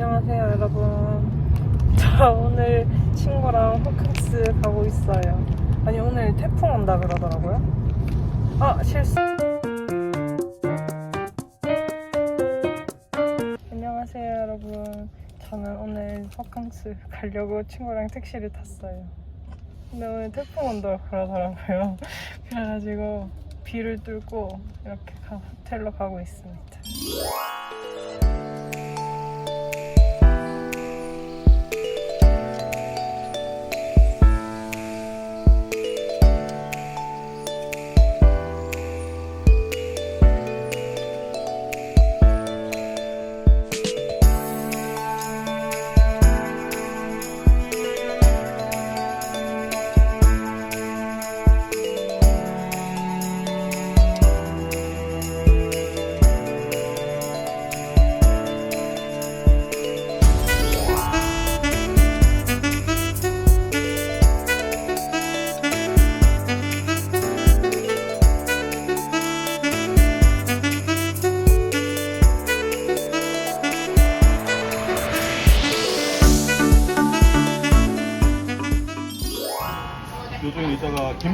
안녕하세요 여러분. 저 오늘 친구랑 호캉스 가고 있어요. 아니 오늘 태풍 온다 그러더라고요. 아 실수. 안녕하세요 여러분. 저는 오늘 호캉스 가려고 친구랑 택시를 탔어요. 근데 오늘 태풍 온다 그러더라고요. 그래가지고 비를 뚫고 이렇게 가- 호텔로 가고 있습니다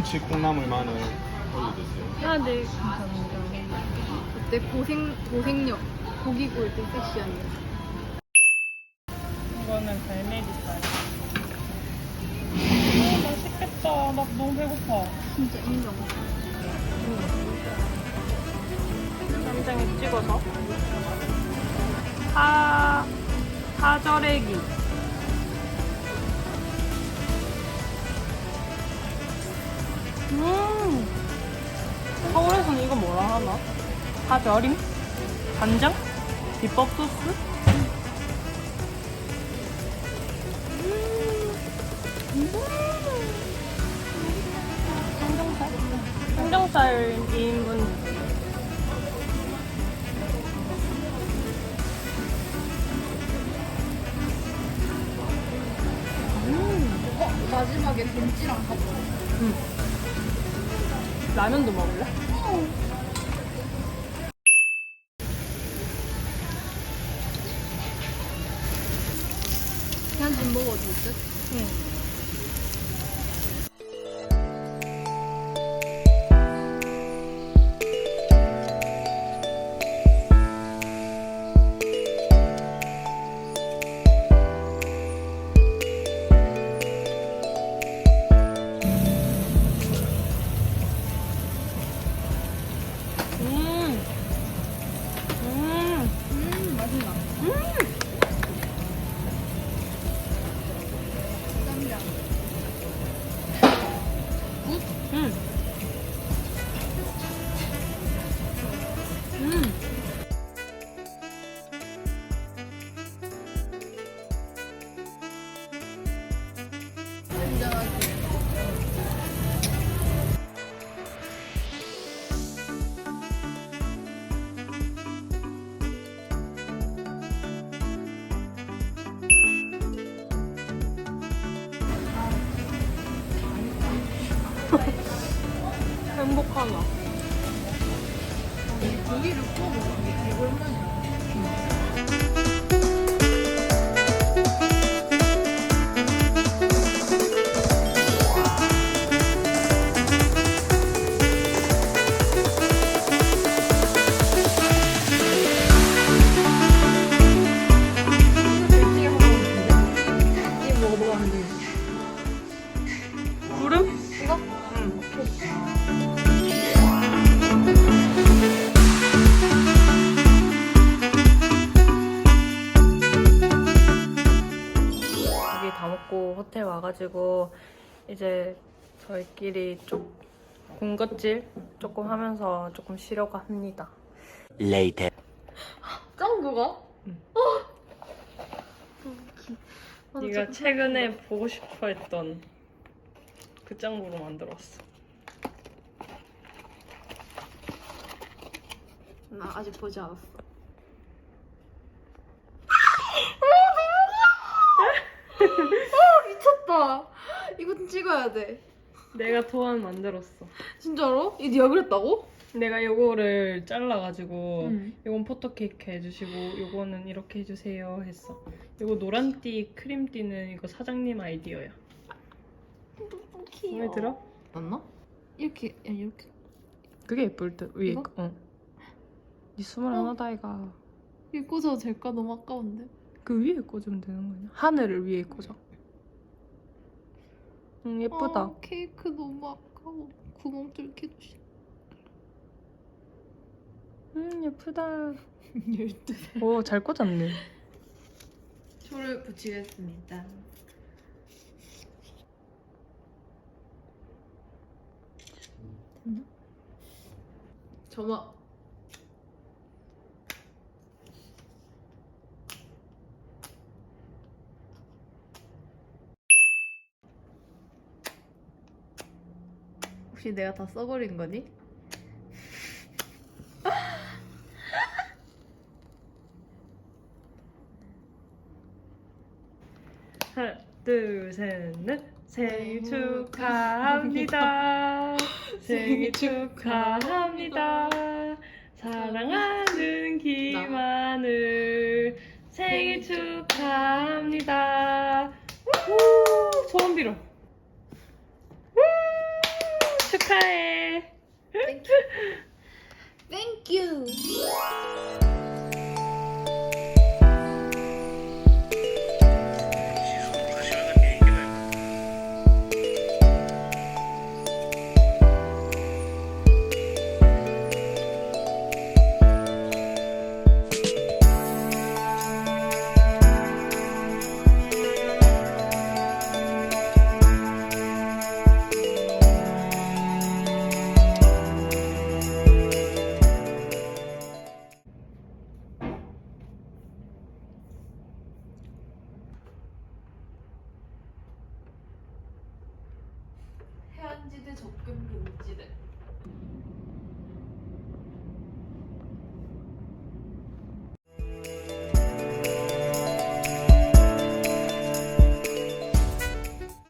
김치, 콩나물, 마늘 올려주세요. 아, 네, 감사합니다. 어때? 고생, 고생력. 고기 구울 때 섹시한 거. 이거는 갈매기살. 오, 맛있겠다. 나 너무 배고파. 진짜 인정. 쌈장에 찍어서. 파, 파절애기. 음! 서울에서는 이거 뭐라 하나? 파절임? 간장? 비법 소스? 삼겹살? 삼겹살 2인분. 어, 마지막에 김치랑 같이. 라면도 먹을래? 그냥 좀 먹어도 듯? 응. 행복하나? 고기를 구워 먹는 게오 호텔 와가지고 이제 저희끼리 좀 군것질 조금 하면서 조금 쉬려고 합니다. Later. 짱구가? 응. 어. 네가 최근에 보고 싶어 했던 그 짱구로 만들었어. 나 아직 보지 않았어. 어, 미쳤다. 이거 좀 찍어야 돼. 내가 도안 만들었어. 진짜로? 이 네가 그랬다고? 내가 요거를 잘라가지고 응. 요건 포토케이크 해주시고 요거는 이렇게 해주세요 했어. 요거 노란띠 크림띠는 이거 사장님 아이디어야. 마음에 들어? 맞나? 이렇게 아니 이렇게 그게 예쁠 듯 위에 이거? 거. 어. 니 스물하나다 이가. 이거 꽂아도 될까? 너무 아까운데. 그 위에 꽂으면 되는 거냐? 하늘을 위에 꽂아. 응 예쁘다. 아, 케이크 너무 아까워. 구멍 뚫기도 싫어. 음 예쁘다. 열두. 오잘 꽂았네. 초를 붙이겠습니다. 됐나? 점화. 혹시 내가 다 써버린 거니? 하나 둘 셋 넷. 생일 축하합니다. 생일 축하합니다. 사랑하는 김하늘 생일 축하합니다. 우! 소원 빌어. Blue. You. 해안지대 접근 금지대.